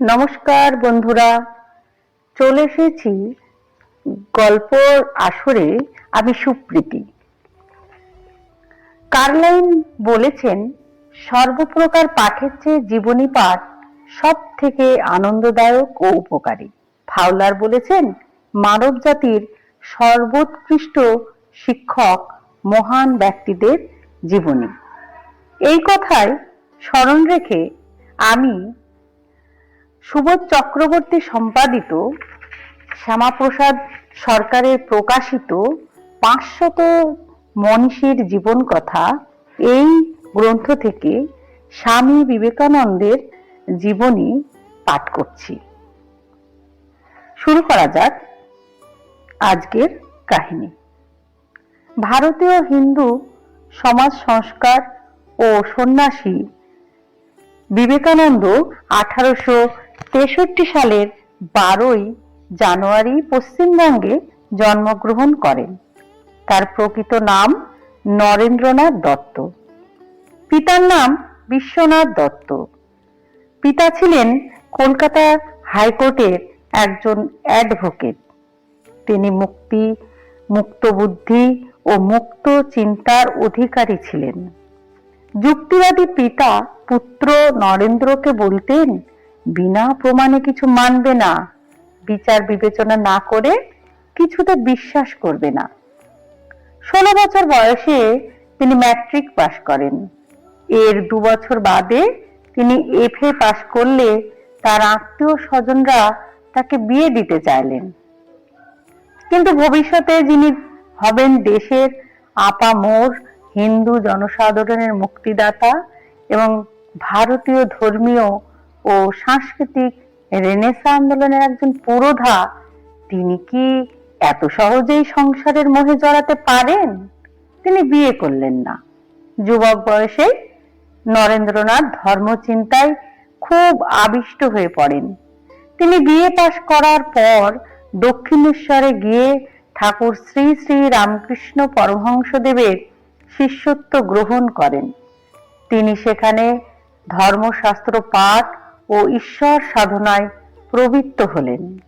নমস্কার বন্ধুরা, চলে এসেছি গল্প আসরে আমি সুপ্রীতি। কার্লাইন বলেছেন, সর্বপ্রকার পাঠের চেয়ে জীবনী পাঠ সব থেকে আনন্দদায়ক ও উপকারী। ফাউলার বলেছেন, মানব জাতির সর্বোৎকৃষ্ট শিক্ষক মহান ব্যক্তিদের জীবনী। এই কথায় স্মরণ রেখে আমি সুবোধ চক্রবর্তী সম্পাদিত শ্যামাপ্রসাদ সরকারের প্রকাশিত পাঁচশত মনীষীর জীবন কথা এই গ্রন্থ থেকে স্বামী বিবেকানন্দের জীবনী পাঠ করছি। শুরু করা যাক আজকের কাহিনী। ভারতীয় হিন্দু সমাজ সংস্কার ও সন্ন্যাসী বিবেকানন্দ আঠারোশো তেষট্টি সালের বারোই জানুয়ারি পশ্চিমবঙ্গে জন্মগ্রহণ করেন। তার প্রকৃত নাম নরেন্দ্রনাথ দত্ত। পিতার নাম বিশ্বনাথ দত্ত। পিতা ছিলেন কলকাতা হাইকোর্টের একজন অ্যাডভোকেট। তিনি মুক্তি মুক্ত বুদ্ধি ও মুক্ত চিন্তার অধিকারী ছিলেন। যুক্তিবাদী পিতা পুত্র নরেন্দ্রকে বলতেন বিনা প্রমাণে কিছু মানবে না, বিচার বিবেচনা না করে কিছুতে বিশ্বাস করবে না। ষোলো বছর বয়সে তিনি ম্যাট্রিক পাশ করেন। এর দু বছর বাদে তিনি এফএ পাশ করলে তার আত্মীয় স্বজনরা তাকে বিয়ে দিতে চাইলেন। কিন্তু ভবিষ্যতে যিনি হবেন দেশের আপামোর হিন্দু জনসাধারণের মুক্তিদাতা এবং ভারতীয় ধর্মীয় ও সাংস্কৃতিক রেনেসা আন্দোলনের একজন পুরোধা, তিনি কি এত সহজেই সংসারের মোহে জড়াতে পারেন? তিনি বিয়ে করলেন না। যুবক বয়সে নরেন্দ্রনাথ ধর্মচিন্তায় খুব আবিষ্ট হয়ে পড়েন। তিনি বিয়ে পাশ করার পর দক্ষিণেশ্বরে গিয়ে ঠাকুর শ্রী শ্রী রামকৃষ্ণ পরমহংসদেবের শিষ্যত্ব গ্রহণ করেন। তিনি সেখানে ধর্মশাস্ত্র পাঠ ও ঈশ্বর সাধনায় প্রবৃত্ত হলেন।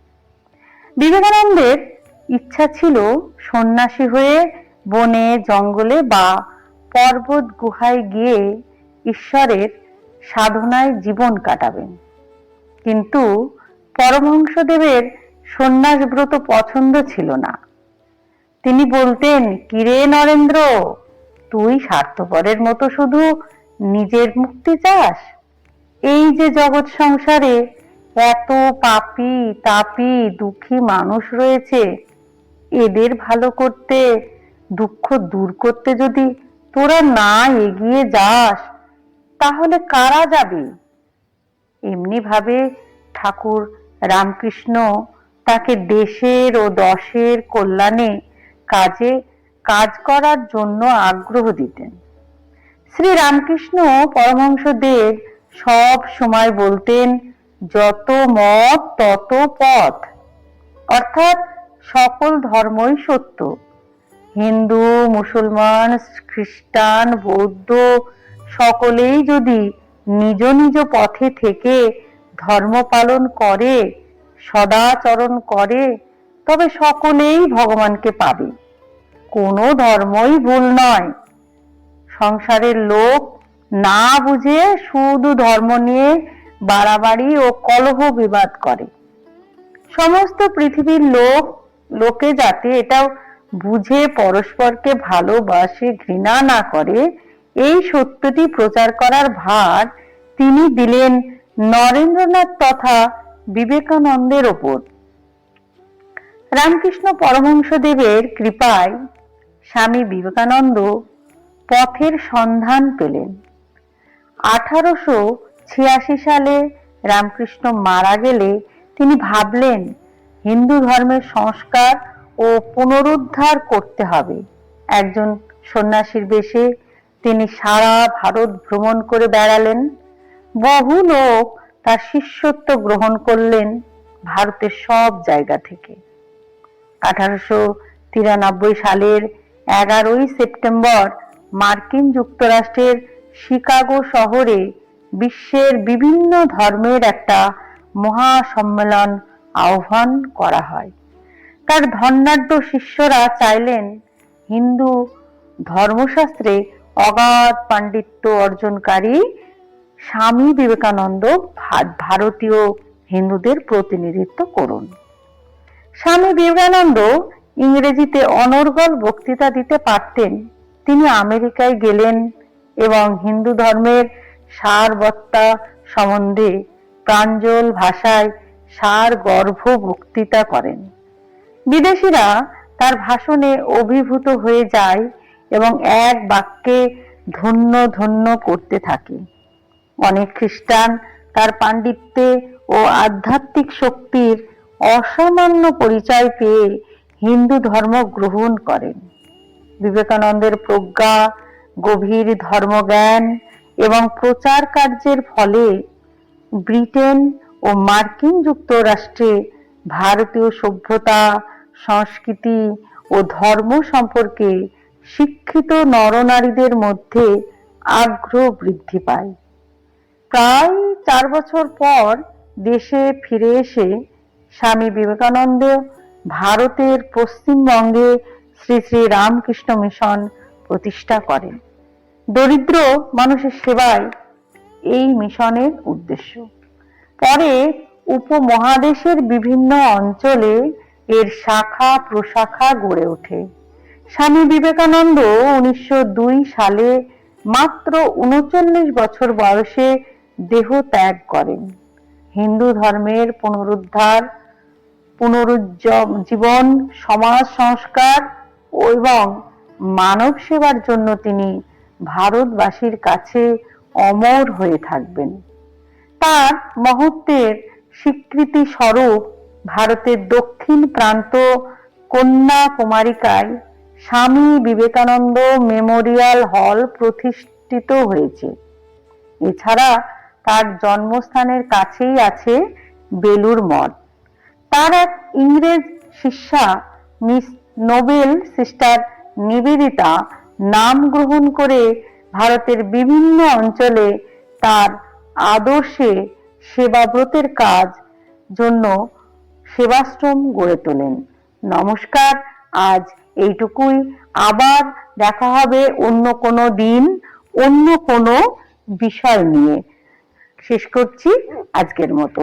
বিবেকানন্দের ইচ্ছা ছিল সন্ন্যাসী হয়ে বনে, জঙ্গলে বা পর্বত গুহায় গিয়ে ঈশ্বরের সাধনায় জীবন কাটাবেন। কিন্তু পরমহংসদেবের সন্ন্যাস ব্রত পছন্দ ছিল না। তিনি বলতেন, কিরে নরেন্দ্র, তুই স্বার্থপরের মতো শুধু নিজের মুক্তি চাস? এই যে জগৎ সংসারে এত পাপি, তাপি, দুঃখী মানুষ রয়েছে, এদের ভালো করতে, দুঃখ দূর করতে যদি তোরা না এগিয়ে যাস, তাহলে কারা যাবে? এমনি ভাবে ঠাকুর রামকৃষ্ণ তাকে দেশের ও দশের কল্যাণে কাজে, কাজ করার জন্য আগ্রহ দিতেন। শ্রী রামকৃষ্ণ পরমহংসদেব সব সময় বলতেন, যত মত, তত পথ। অর্থাৎ সকল ধর্মই সত্য। হিন্দু, মুসলমান, খ্রিস্টান, বৌদ্ধ, সকলেই যদি নিজ নিজ পথে থেকে ধর্ম পালন করে, সদাচরণ করে, তবে সকলেই ভগবানকে পাবে। কোনো ধর্মই ভুল নয়। সংসারের লোক না বুঝে শুধু ধর্ম নিয়ে বাড়াবাড়ি ও কলহ বিবাদ করে। সমস্ত পৃথিবীর লোক, লোকে যাতে এটাও বুঝে পরস্পরকে ভালোবাসে, ঘৃণা না করে, এই সত্যটি প্রচার করার ভার তিনি দিলেন নরেন্দ্রনাথ তথা বিবেকানন্দের ওপর। রামকৃষ্ণ পরমহংসদেবের কৃপায় স্বামী বিবেকানন্দ পথের সন্ধান পেলেন। আঠারোশো ছিয়াশি সালে রামকৃষ্ণ মারা গেলে তিনি ভাবলেন, হিন্দু ধর্মের সংস্কার ও পুনরুদ্ধার করতে হবে। একজন সন্ন্যাসীর বেশে তিনি সারা ভারত ভ্রমণ করে বেড়ালেন। বহু লোক তার শিষ্যত্ব গ্রহণ করলেন ভারতের সব জায়গা থেকে। আঠারোশো তিরানব্বই সালের এগারোই সেপ্টেম্বর মার্কিন যুক্তরাষ্ট্রের শিকাগো শহরে বিশ্বের বিভিন্ন ধর্মের একটা মহাসম্মেলন আহ্বান করা হয়। তার ধন্যাঢ্য শিষ্যরা চাইলেন হিন্দু ধর্মশাস্ত্রে অগাধ পাণ্ডিত্য অর্জনকারী স্বামী বিবেকানন্দ ভারতীয় হিন্দুদের প্রতিনিধিত্ব করুন। স্বামী বিবেকানন্দ ইংরেজিতে অনর্গল বক্তৃতা দিতে পারতেন। তিনি আমেরিকায় গেলেন। এবং হিন্দু ধর্মের সারবত্তা সম্বন্ধে প্রাঞ্জল ভাষায় সার গর্ভ বক্তৃতা করেন। বিদেশিরা তার ভাষণে অভিভূত হয়ে যায় এবং এক বাক্যে ধন্য ধন্য করতে থাকে। অনেক খ্রিস্টান তার পাণ্ডিত্যে ও আধ্যাত্মিক শক্তির অসামান্য পরিচয় পেয়ে হিন্দু ধর্ম গ্রহণ করেন। বিবেকানন্দের প্রজ্ঞা গভীর ধর্মজ্ঞান এবং প্রচার কার্যের ফলে ব্রিটেন ও মার্কিন যুক্তরাষ্ট্রে ভারতীয় সভ্যতা, সংস্কৃতি ও ধর্ম সম্পর্কে শিক্ষিত নরনারীদের মধ্যে আগ্রহ বৃদ্ধি পায়। প্রায় চার বছর পর দেশে ফিরে এসে স্বামী বিবেকানন্দ ভারতের পশ্চিমবঙ্গে শ্রী শ্রী রামকৃষ্ণ মিশন প্রতিষ্ঠা করেন। দরিদ্র মানুষের সেবায় এই মিশনের উদ্দেশ্য। পরে উপমহাদেশের বিভিন্ন অঞ্চলে এর শাখা প্রশাখা গড়ে ওঠে। স্বামী বিবেকানন্দ উনিশশো দুই সালে মাত্র উনচল্লিশ বছর বয়সে দেহ ত্যাগ করেন। হিন্দু ধর্মের পুনরুদ্ধার, পুনরুজ্জীবন, সমাজ সংস্কার এবং মানব সেবার জন্য তিনি ভারতবাসীর কাছে অমর হয়ে থাকবেন। তার মহত্বের স্বীকৃতি স্বরূপ ভারতের দক্ষিণ প্রান্ত কন্যাকুমারিকায় স্বামী বিবেকানন্দ মেমোরিয়াল হল প্রতিষ্ঠিত হয়েছে। এছাড়া তার জন্মস্থানের কাছেই আছে বেলুর মঠ। তার এক ইংরেজ শিষ্যা মিস নোবেল সিস্টার নিবেদিতা নাম গ্রহণ করে ভারতের বিভিন্ন অঞ্চলে তার আদর্শে সেবাব্রতের কাজ জন্য সেবাশ্রম গড়ে তোলেন। নমস্কার, আজ এইটুকুই। আবার দেখা হবে অন্য কোনো দিন, অন্য কোনো বিষয় নিয়ে। শেষ করছি আজকের মতো।